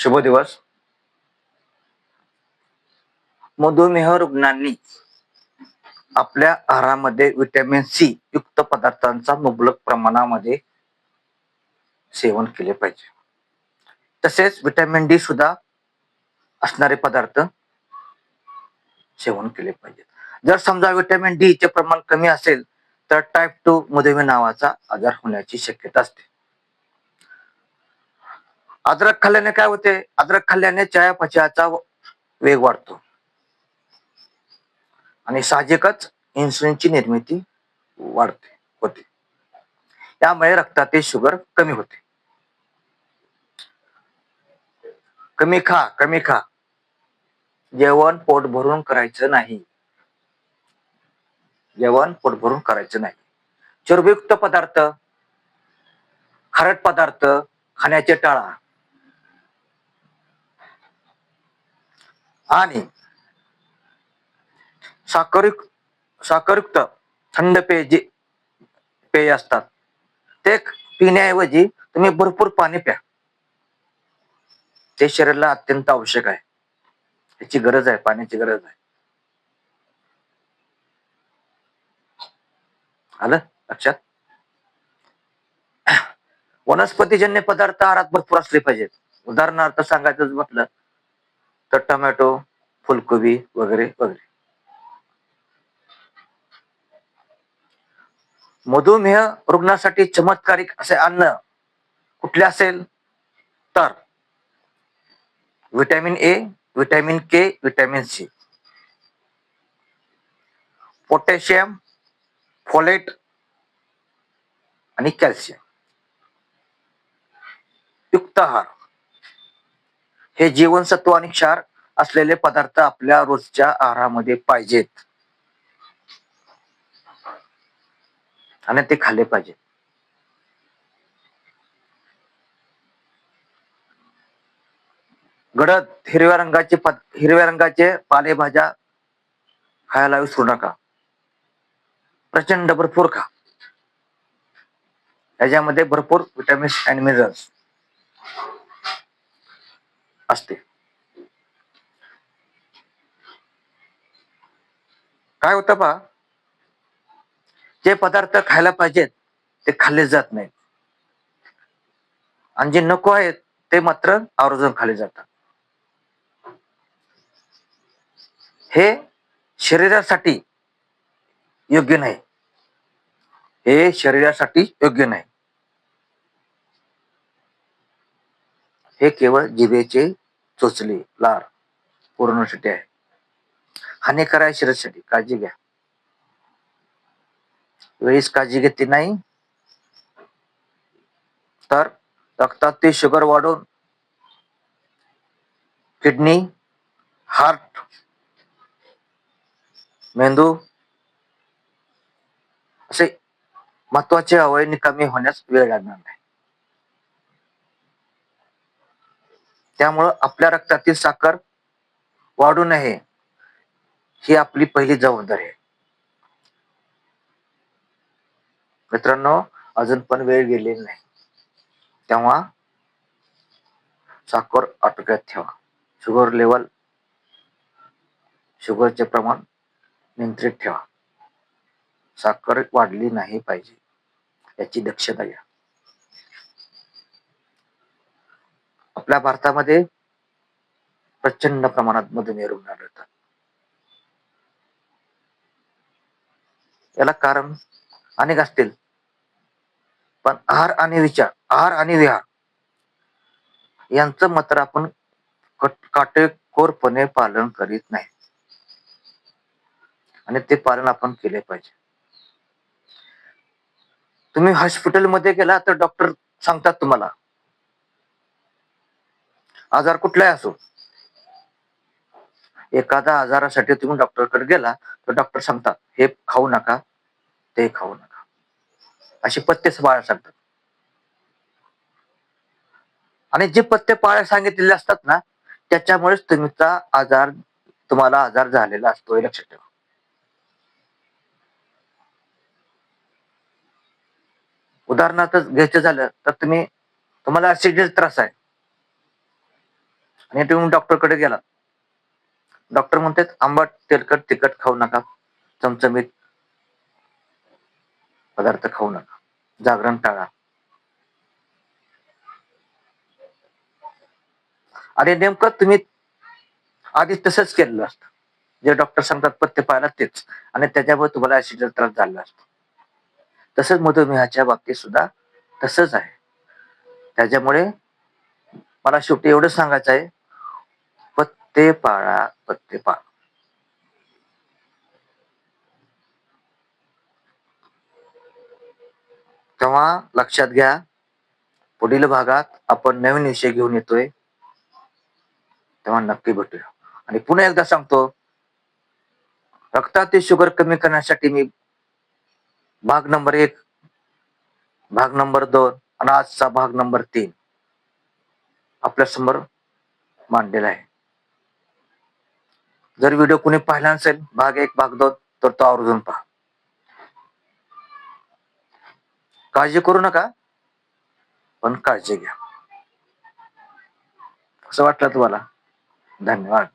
शुभ दिवस. मधुमेह रुग्णांनी आपल्या आहारामध्ये विटॅमिन सी युक्त पदार्थांचा मुबलक प्रमाणामध्ये सेवन केले पाहिजे. तसेच विटॅमिन डी सुद्धा असणारे पदार्थ सेवन केले पाहिजे जर समजा विटॅमिन डी चे प्रमाण कमी असेल तर टाईप टू मधुमेह नावाचा आजार होण्याची शक्यता असते. अद्रक खाल्ल्याने काय होते? अद्रक खाल्ल्याने चयापचयाचा वेग वाढतो. आणि साहजिकच इन्सुलिनची निर्मिती वाढते होते. त्यामुळे रक्तातील शुगर कमी होते. कमी खा कमी खा. जेवण पोट भरून करायचं नाही. जेवण पोट भरून करायचं नाही. चरबीयुक्त पदार्थ खारट पदार्थ खाण्याचे टाळा. आणि साखरयुक्त साखरयुक्त थंड पेय जे पेय असतात ते पिण्याऐवजी तुम्ही भरपूर पाणी प्या. ते शरीराला अत्यंत आवश्यक आहे. त्याची गरज आहे पाण्याची गरज आहे. आलं लक्षात? वनस्पतीजन्य पदार्थ आहारात भरपूर असले पाहिजेत. उदाहरणार्थ सांगायचं म्हटलं तर टोमॅटो फुलकोबी वगैरे वगैरे. मधुमेह रुग्णासाठी चमत्कारिक असे अन्न कुठले असेल? तर vitamin A vitamin K vitamin C. Potassium folate आणि कॅल्शियम. युक्त आहार. हे जीवनसत्व आणि क्षार असलेले पदार्थ आपल्या रोजच्या आहारामध्ये पाहिजेत. आणि ते खाल्ले पाहिजेत. गडद हिरव्या रंगाचे हिरव्या रंगाचे पालेभाज्या खायला विसरू नका. प्रचंड भरपूर खा. याच्यामध्ये भरपूर विटॅमिन्स अँड मिनरल्स. असते. काय होतं पा जे पदार्थ खायला पाहिजेत ते खाल्ले जात नाहीत. आणि जे नको आहेत ते मात्र आवर्जून खाल्ले जातात. हे शरीरासाठी योग्य नाही. हे शरीरासाठी योग्य नाही. हे केवळ जिभेचे चोचली लार पूर्णसाठी आहे. हानिकार आहे शिरसाठी काळजी घ्या. वेळीच काळजी घेतली नाही तर रक्तातील शुगर वाढून किडनी हार्ट मेंदू असे महत्त्वाचे अवयव निकामी होण्यास वेळ लागणार नाही. त्यामुळं आपल्या रक्तातील साखर वाढू नये. ही आपली पहिली जबाबदारी आहे. मित्रांनो अजून पण वेळ गेलेली नाही. तेव्हा साखर आटोक्यात ठेवा. शुगर लेवल शुगरचे प्रमाण नियंत्रित ठेवा. साखर वाढली नाही पाहिजे याची दक्षता घ्या. आपल्या भारतामध्ये प्रचंड प्रमाणात मधुमेह रुग्ण आढळतात. याला कारण अनेक असतील. पण आहार आणि विचार आहार आणि विहार यांचं मात्र आपण काटेकोरपणे पालन करीत नाही. आणि ते पालन आपण केले पाहिजे. तुम्ही हॉस्पिटलमध्ये गेला तर डॉक्टर सांगतात तुम्हाला आजार कुठलाही असो. एखादा आजारासाठी तुम्ही डॉक्टरकडे गेला तर डॉक्टर सांगतात हे खाऊ नका ते खाऊ नका. अशी पथ्य बाळा सांगतात. आणि जे पथ्य पाळ्या सांगितलेले असतात ना त्याच्यामुळेच तुमचा आजार तुम्हाला आजार झालेला असतो हे लक्षात ठेवा. उदाहरणार्थ घ्यायचं झालं तर तुम्ही तुम्हाला ऍसिडिटीचा त्रास आहे. आणि तुम्ही डॉक्टरकडे गेला डॉक्टर म्हणतात आंबट तेलकट तिखट खाऊ नका. चमचमीत पदार्थ खाऊ नका. जागरण टाळा. आणि नेमकं तुम्ही आधी तसंच केलेलं असतं. जे डॉक्टर सांगतात पथ्य पाहिला तेच. आणि त्याच्यामुळे तुम्हाला ऍसिडचा त्रास झाला असतो. तसंच मधुमेहाच्या बाबतीत सुद्धा तसंच आहे. त्याच्यामुळे मला शेवटी एवढं सांगायचं आहे. ते पाळा पत्ते पाळा तेव्हा लक्षात घ्या पुढील भागात आपण नवीन विषय घेऊन येतोय. तेव्हा नक्की भेटूया. आणि पुन्हा एकदा सांगतो रक्तातील शुगर कमी करण्यासाठी मी भाग नंबर एक भाग नंबर दोन आणि आजचा भाग नंबर तीन आपल्यासमोर मांडलेला आहे. जर व्हिडिओ कुणी पाहिला नसेल भाग एक भाग दोन तर तो आवर्जून पहा. काळजी करू नका पण काळजी घ्या. असं वाटलं तुम्हाला? धन्यवाद.